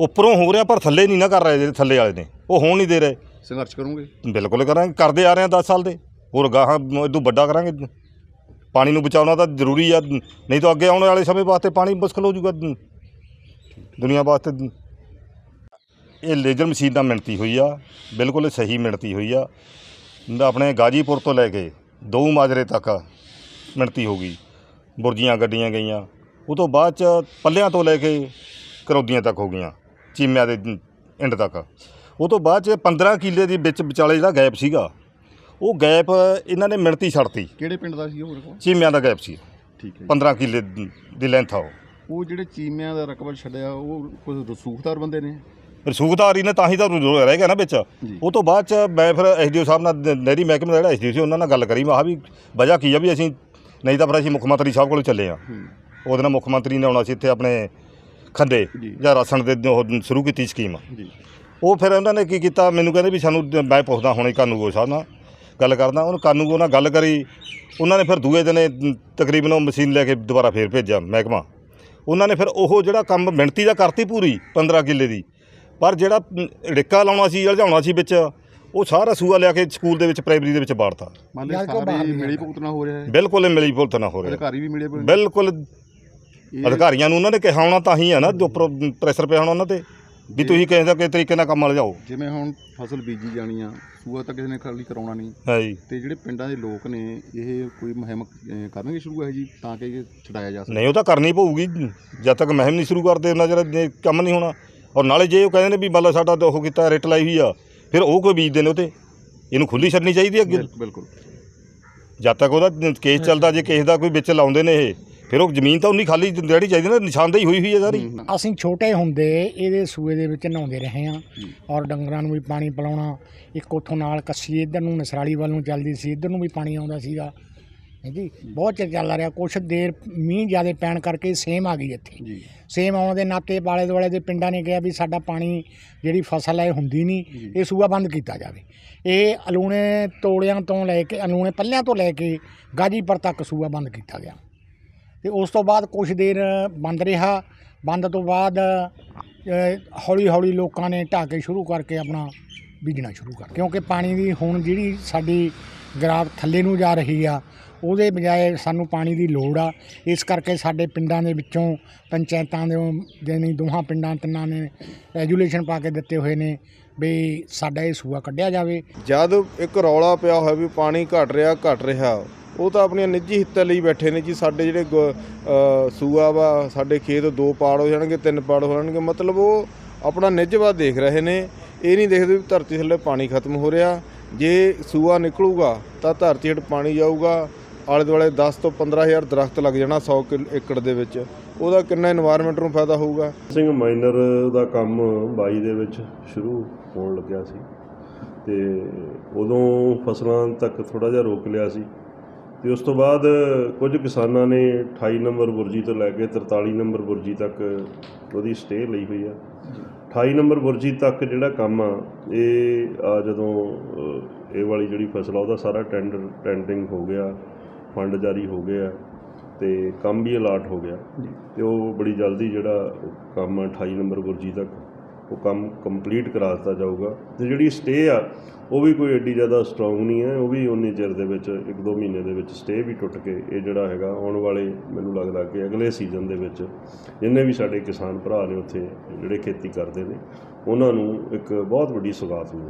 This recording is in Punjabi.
ਉੱਪਰੋਂ ਹੋ ਰਿਹਾ ਪਰ ਥੱਲੇ ਨਹੀਂ ਨਾ ਕਰ ਰਹੇ ਜਿਹੜੇ ਥੱਲੇ ਵਾਲੇ ਨੇ। ਉਹ ਹੋਣ ਨਹੀਂ ਦੇ ਰਹੇ। ਸੰਘਰਸ਼ ਕਰੋਗੇ? ਬਿਲਕੁਲ ਕਰਾਂਗੇ। ਕਰਦੇ ਆ ਰਹੇ ਹਾਂ 10 ਸਾਲ ਦੇ। ਹੋਰ ਗਾਹਾਂ ਇਦੋਂ ਵੱਡਾ ਕਰਾਂਗੇ। ਪਾਣੀ ਨੂੰ ਬਚਾਉਣਾ ਤਾਂ ਜ਼ਰੂਰੀ ਆ। ਨਹੀਂ ਤਾਂ ਅੱਗੇ ਆਉਣ ਵਾਲੇ ਸਮੇਂ ਵਾਸਤੇ ਪਾਣੀ ਮੁਸ਼ਕਲ ਹੋ ਜਾਊਗਾ। ਦੁਨੀਆ ਵਾਸਤੇ ਇਹ ਲੇਜ਼ਰ ਮਸ਼ੀਨ ਨਾਲ ਮਿਣਤੀ ਹੋਈ ਆ। ਬਿਲਕੁਲ ਸਹੀ ਮਿਣਤੀ ਹੋਈ ਆ। ਆਪਣੇ ਗਾਜੀਪੁਰ ਤੋਂ ਲੈ ਕੇ ਦੋ ਮਾਜਰੇ ਤੱਕ ਮਿਣਤੀ ਹੋ ਗਈ। ਬੁਰਜੀਆਂ ਗੱਡੀਆਂ ਗਈਆਂ। ਉਹ ਤੋਂ ਬਾਅਦ ਚ ਪੱਲਿਆਂ ਤੋਂ ਲੈ ਕੇ ਕਰੌਦੀਆਂ ਤੱਕ ਹੋ ਗਈਆਂ। ਚੀਮਿਆਂ ਦੇ ਐਂਡ ਤੱਕ। ਉਹ ਤੋਂ ਬਾਅਦ ਚ 15 ਕਿੱਲੇ ਦੇ ਵਿੱਚ ਵਿਚਾਲੇ ਜਿਹੜਾ ਗੈਪ ਸੀਗਾ ਉਹ ਗੈਪ ਇਹਨਾਂ ਨੇ ਮਿਣਤੀ ਛੱਡਤੀ। ਕਿਹੜੇ ਪਿੰਡ ਦਾ ਸੀ ਉਹ ਦੇਖੋ ਚੀਮਿਆਂ ਦਾ ਗੈਪ ਸੀ। ਠੀਕ ਹੈ 15 ਕਿੱਲੇ ਦੀ ਲੈਂਥ ਆ ਉਹ। ਉਹ ਜਿਹੜੇ ਚੀਮਿਆਂ ਦਾ ਰਕਬਾ ਛੱਡਿਆ ਉਹ ਕੋਈ ਰਸੂਖਦਾਰ ਬੰਦੇ ਨੇ? ਰਸੂਖਦਾਰੀ ਨੇ ਤਾਂ ਹੀ ਤਾਂ ਰਹਿ ਗਿਆ ਨਾ ਵਿੱਚ। ਉਹ ਤੋਂ ਬਾਅਦ ਚ ਮੈਂ ਫਿਰ ਐਸਡੀਓ ਸਾਹਿਬ ਨਾਲ ਨਹਿਰੀ ਮਹਿਕਮੇ ਦਾ ਜਿਹੜਾ ਐਸਡੀਓ ਸੀ ਉਹਨਾਂ ਨਾਲ ਗੱਲ ਕਰੀ ਮੈਂ ਕਿਹਾ ਵੀ ਵਜ੍ਹਾ ਕੀ ਆ ਵੀ ਅਸੀਂ ਨਹੀਂ ਤਾਂ ਫਿਰ ਅਸੀਂ ਮੁੱਖ ਮੰਤਰੀ ਸਾਹਿਬ ਕੋਲ ਚੱਲੇ ਆ ਹੂੰ। ਉਹਦੇ ਨਾਲ ਮੁੱਖ ਮੰਤਰੀ ਨੇ ਆਉਣਾ ਸੀ ਇੱਥੇ ਆਪਣੇ ਖੰਡੇ ਜੀ। ਰਾਸ਼ਨ ਦੇ ਉਹ ਸ਼ੁਰੂ ਕੀਤੀ ਸਕੀਮ। ਜੀ। ਉਹ ਫਿਰ ਉਹਨਾਂ ਨੇ ਕੀ ਕੀਤਾ? ਮੈਨੂੰ ਕਹਿੰਦੇ ਵੀ ਸਾਨੂੰ ਮੈਂ ਪੁੱਛਦਾ ਹੁਣੇ ਕਾਨੂੰਗੋ ਸਾਹਿਬ ਨਾਲ ਗੱਲ ਕਰਦਾ ਉਹਨੂੰ ਕਾਨੂੰਗੋ ਨਾਲ ਗੱਲ ਕਰੀ। ਉਹਨਾਂ ਨੇ ਫਿਰ ਦੂਏ ਦਿਨੇ ਤਕਰੀਬਨ ਉਹ ਮਸ਼ੀਨ ਲੈ ਕੇ ਦੁਬਾਰਾ ਫੇਰ ਭੇਜਿਆ ਮਹਿਕਮਾ। ਉਹਨਾਂ ਨੇ ਫਿਰ ਉਹ ਜਿਹੜਾ ਕੰਮ ਮਿਣਤੀ ਦਾ ਕਰਤੀ ਪੂਰੀ 15 ਕਿੱਲੇ ਦੀ ਪਰ ਜਿਹੜਾ ੜਿੱਕਾ ਲਾਉਣਾ ਸੀ ਉਲਝਾਉਣਾ ਸੀ ਵਿੱਚ ਉਹ ਸਾਰਾ ਸੂਆ ਲਿਆ ਕੇ ਸਕੂਲ ਦੇ ਵਿੱਚ ਪ੍ਰਾਇਮਰੀ ਦੇ ਵਿੱਚ ਬਾੜਤਾ ਨਹੀਂ ਮਿਲੀ। ਭੁਗਤਣਾ ਹੋ ਰਿਹਾ ਹੈ। ਬਿਲਕੁਲ ਮਿਲੀ ਭੁਗਤ ਨਾ ਹੋ ਰਿਹਾ। ਅਧਿਕਾਰੀ ਵੀ ਮਿਲੇ। ਬਿਲਕੁਲ ਅਧਿਕਾਰੀਆਂ ਨੂੰ ਉਹਨਾਂ ਨੇ ਕਿਹਾ ਹੋਣਾ ਤਾਂ ਹੀ ਹੈ ਨਾ ਜੋ ਉੱਪਰੋਂ ਪ੍ਰੈਸ਼ਰ ਪਿਆ ਹੋਣਾ ਉਹਨਾਂ ਤੇ ਵੀ ਤੁਸੀਂ ਕਿਸੇ ਦਾ ਕਿਸੇ ਤਰੀਕੇ ਨਾਲ ਕੰਮ ਲਜਾਓ ਜਿਵੇਂ ਹੁਣ ਫਸਲ ਬੀਜੀ ਜਾਣੀ ਆ ਸੂਆ ਤਾਂ ਕਿਸੇ ਨੇ ਖਾਲੀ ਕਰਾਉਣਾ ਨਹੀਂ। ਹੈ ਜੀ ਤੇ ਜਿਹੜੇ ਪਿੰਡਾਂ ਦੇ ਲੋਕ ਨੇ ਇਹ ਕੋਈ ਮੁਹਿੰਮ ਅਹ, ਕਰਨਗੇ ਸ਼ੁਰੂ ਹੈ ਜੀ ਤਾਂ ਕਿ ਇਹ ਛਡਾਇਆ ਜਾ ਸਕੇ? ਨਹੀਂ ਉਹ ਤਾਂ ਕਰਨੀ ਪਊਗੀ। ਜਦ ਤੱਕ ਮਹਿਮ ਨਹੀਂ ਸ਼ੁਰੂ ਕਰਦੇ ਉਹਨਾਂ ਚਿਰ ਜੇ ਕੰਮ ਨਹੀਂ ਹੋਣਾ ਔਰ ਨਾਲੇ ਜੇ ਉਹ ਕਹਿੰਦੇ ਨੇ ਵੀ ਮਤਲਬ ਸਾਡਾ ਤਾਂ ਉਹ ਕੀਤਾ ਰੇਟ ਲਾਈ ਹੋਈ ਆ ਫਿਰ ਉਹ ਕੋਈ ਬੀਜਦੇ ਨੇ ਉਤੇ ਇਹਨੂੰ ਖੁੱਲੀ ਛੱਡਣੀ ਚਾਹੀਦੀ ਹੈ ਅੱਗੇ। ਬਿਲ- ਬਿਲਕੁਲ। ਜਦ ਤੱਕ ਉਹਦਾ ਕੇਸ ਚੱਲਦਾ ਜੇ ਕਿਸੇ ਦਾ ਕੋਈ ਵਿੱਚ ਲਾਉਂਦੇ ਨੇ ਇਹ ਫਿਰ ਉਹ ਜ਼ਮੀਨ ਤਾਂ ਉਨੀ ਖਾਲੀ ਜਿਹੜੀ ਚਾਹੀਦੀ ਨਾ ਨਿਸ਼ਾਨਦੇਹੀ ਹੋਈ ਹੋਈ ਹੈ ਸਾਰੀ। ਅਸੀਂ ਛੋਟੇ ਹੁੰਦੇ ਇਹਦੇ ਸੂਏ ਦੇ ਵਿੱਚ ਨਹਾਉਂਦੇ ਰਹੇ ਹਾਂ। ਔਰ ਡੰਗਰਾਂ ਨੂੰ ਵੀ ਪਾਣੀ ਪਿਲਾਉਣਾ ਇੱਕ ਉੱਥੋਂ ਨਾਲ ਕੱਸੀ ਇੱਧਰ ਨੂੰ ਨਸਰਾਲੀ ਵੱਲ ਨੂੰ ਚੱਲਦੀ ਸੀ ਇੱਧਰ ਨੂੰ ਵੀ ਪਾਣੀ ਆਉਂਦਾ ਸੀਗਾ। ਹੈ ਜੀ? ਬਹੁਤ ਚਿਰ ਚੱਲ ਰਿਹਾ ਕੁਛ ਦੇਰ ਮੀਂਹ ਜ਼ਿਆਦਾ ਪੈਣ ਕਰਕੇ ਸੇਮ ਆ ਗਈ ਇੱਥੇ। ਜੀ। ਸੇਮ ਆਉਣ ਦੇ ਨਾਤੇ ਬਾਲੇ ਦੁਆਲੇ ਦੇ ਪਿੰਡਾਂ ਨੇ ਕਿਹਾ ਵੀ ਸਾਡਾ ਪਾਣੀ ਜਿਹੜੀ ਫਸਲ ਹੈ ਹੁੰਦੀ ਨਹੀਂ। ਇਹ ਸੂਆ ਬੰਦ ਕੀਤਾ ਜਾਵੇ। ਇਹ ਅਲੂਣੇ ਤੋੜਿਆਂ ਤੋਂ ਲੈ ਕੇ ਅਲੂਣੇ ਪੱਲਿਆਂ ਤੋਂ ਲੈ ਕੇ ਗਾਜੀਪੁਰ ਤੱਕ ਸੂਆ ਬੰਦ ਕੀਤਾ ਗਿਆ। ਤੇ ਉਸ ਤੋਂ ਬਾਅਦ ਕੁਝ ਦੇਰ ਬੰਦ ਰਿਹਾ। ਬੰਦ ਤੋਂ ਬਾਅਦ ਹੌਲੀ ਹੌਲੀ ਲੋਕਾਂ ਨੇ ਢਾਹ ਕੇ ਸ਼ੁਰੂ ਕਰਕੇ ਆਪਣਾ ਬੀਜਣਾ ਸ਼ੁਰੂ ਕਰ ਕਿਉਂਕਿ ਪਾਣੀ ਦੀ ਹੁਣ ਜਿਹੜੀ ਸਾਡੀ ਗਰਾਫ ਥੱਲੇ ਨੂੰ ਜਾ ਰਹੀ ਆ, ਉਹਦੇ ਬਜਾਏ ਸਾਨੂੰ ਪਾਣੀ ਦੀ ਲੋੜ ਆ। ਇਸ ਕਰਕੇ ਸਾਡੇ ਪਿੰਡਾਂ ਦੇ ਵਿੱਚੋਂ ਪੰਚਾਇਤਾਂ ਦੇ ਜਾਣੀ ਦੋਹਾਂ ਪਿੰਡਾਂ ਤਿੰਨਾਂ ਨੇ ਰੈਜੂਲੇਸ਼ਨ ਪਾ ਕੇ ਦਿੱਤੇ ਹੋਏ ਨੇ ਵੀ ਸਾਡਾ ਇਹ ਸੂਆ ਕੱਢਿਆ ਜਾਵੇ। ਜਦ ਇੱਕ ਰੌਲਾ ਪਿਆ ਹੋਇਆ ਵੀ ਪਾਣੀ ਘਟ ਰਿਹਾ ਘਟ ਰਿਹਾ। ਉਹ ਤਾਂ ਆਪਣੀਆਂ ਨਿੱਜੀ ਹਿੱਤਾਂ ਲਈ ਬੈਠੇ ਨੇ ਜੀ। ਸਾਡੇ ਜਿਹੜੇ ਸੂਆ ਵਾ, ਸਾਡੇ ਖੇਤ ਦੋ ਪਾੜ ਹੋ ਜਾਣਗੇ, ਤਿੰਨ ਪਾੜ ਹੋ ਜਾਣਗੇ। ਮਤਲਬ ਉਹ ਆਪਣਾ ਨਿੱਜਵਾ ਦੇਖ ਰਹੇ ਨੇ। ਇਹ ਨਹੀਂ ਦੇਖਦੇ ਵੀ ਧਰਤੀ ਥੱਲੇ ਪਾਣੀ ਖਤਮ ਹੋ ਰਿਹਾ। ਜੇ ਸੂਆ ਨਿਕਲੂਗਾ ਤਾਂ ਧਰਤੀ ਹੇਠ ਪਾਣੀ ਜਾਊਗਾ। ਆਲੇ ਦੁਆਲੇ 10 ਤੋਂ 15000 ਦਰਖਤ ਲੱਗ ਜਾਣਾ 100 ਏਕੜ ਦੇ ਵਿੱਚ। ਉਹਦਾ ਕਿੰਨਾ এনवायरमेंट ਨੂੰ ਫਾਇਦਾ ਹੋਊਗਾ? ਸਿੰਘ ਮਾਈਨਰ ਦਾ ਕੰਮ 22 ਦੇ ਵਿੱਚ ਸ਼ੁਰੂ ਹੋਣ ਲੱਗਿਆ ਸੀ। ਤੇ ਉਦੋਂ ਫਸਲਾਂ ਤੱਕ ਥੋੜਾ ਜਿਹਾ ਰੋਕ ਲਿਆ ਸੀ। ਤੇ ਉਸ ਤੋਂ ਬਾਅਦ ਕੁਝ ਕਿਸਾਨਾਂ ਨੇ 28 ਨੰਬਰ ਬੁਰਜੀ ਤੋਂ ਲੈ ਕੇ 43 ਨੰਬਰ ਬੁਰਜੀ ਤੱਕ ਉਹਦੀ ਸਟੇ ਲਈ ਹੋਈ ਆ। 28 ਨੰਬਰ ਬੁਰਜੀ ਤੱਕ ਜਿਹੜਾ ਕੰਮ ਆ ਇਹ ਆ ਜਦੋਂ ਇਹ ਵਾਲੀ ਜਿਹੜੀ ਫਸਲ ਆ ਉਹਦਾ ਸਾਰਾ ਟੈਂਡਰ ਟੈਂਡਰਿੰਗ ਹੋ ਗਿਆ ਫੰਡ ਜਾਰੀ ਹੋ ਗਏ ਆ ਤੇ ਕੰਮ ਵੀ ਅਲਾਟ ਹੋ ਗਿਆ। ਤੇ ਉਹ ਬੜੀ ਜਲਦੀ ਜਿਹੜਾ ਕੰਮ ਆ 28 ਨੰਬਰ ਗੁਰਜੀ ਤੱਕ ਉਹ ਕੰਮ ਕੰਪਲੀਟ ਕਰਾ ਦਿੱਤਾ ਜਾਊਗਾ। ਤੇ ਜਿਹੜੀ ਸਟੇ ਆ ਉਹ ਵੀ ਕੋਈ ਐਡੀ ਜ਼ਿਆਦਾ ਸਟਰੋਂਗ ਨਹੀਂ ਹੈ, ਉਹ ਵੀ ਉਨੇ ਚਿਰ ਦੇ ਵਿੱਚ, ਇੱਕ ਦੋ ਮਹੀਨੇ ਦੇ ਵਿੱਚ ਸਟੇ ਵੀ ਟੁੱਟ ਕੇ ਇਹ ਜਿਹੜਾ ਹੈਗਾ ਆਉਣ ਵਾਲੇ ਮੈਨੂੰ ਲੱਗਦਾ ਕਿ ਅਗਲੇ ਸੀਜ਼ਨ ਦੇ ਵਿੱਚ ਜਿੰਨੇ ਵੀ ਸਾਡੇ ਕਿਸਾਨ ਭਰਾ ਨੇ ਉੱਥੇ ਜਿਹੜੇ ਖੇਤੀ ਕਰਦੇ ਨੇ, ਉਹਨਾਂ ਨੂੰ ਇੱਕ ਬਹੁਤ ਵੱਡੀ ਸੁਗਾਤ ਮਿਲੂ।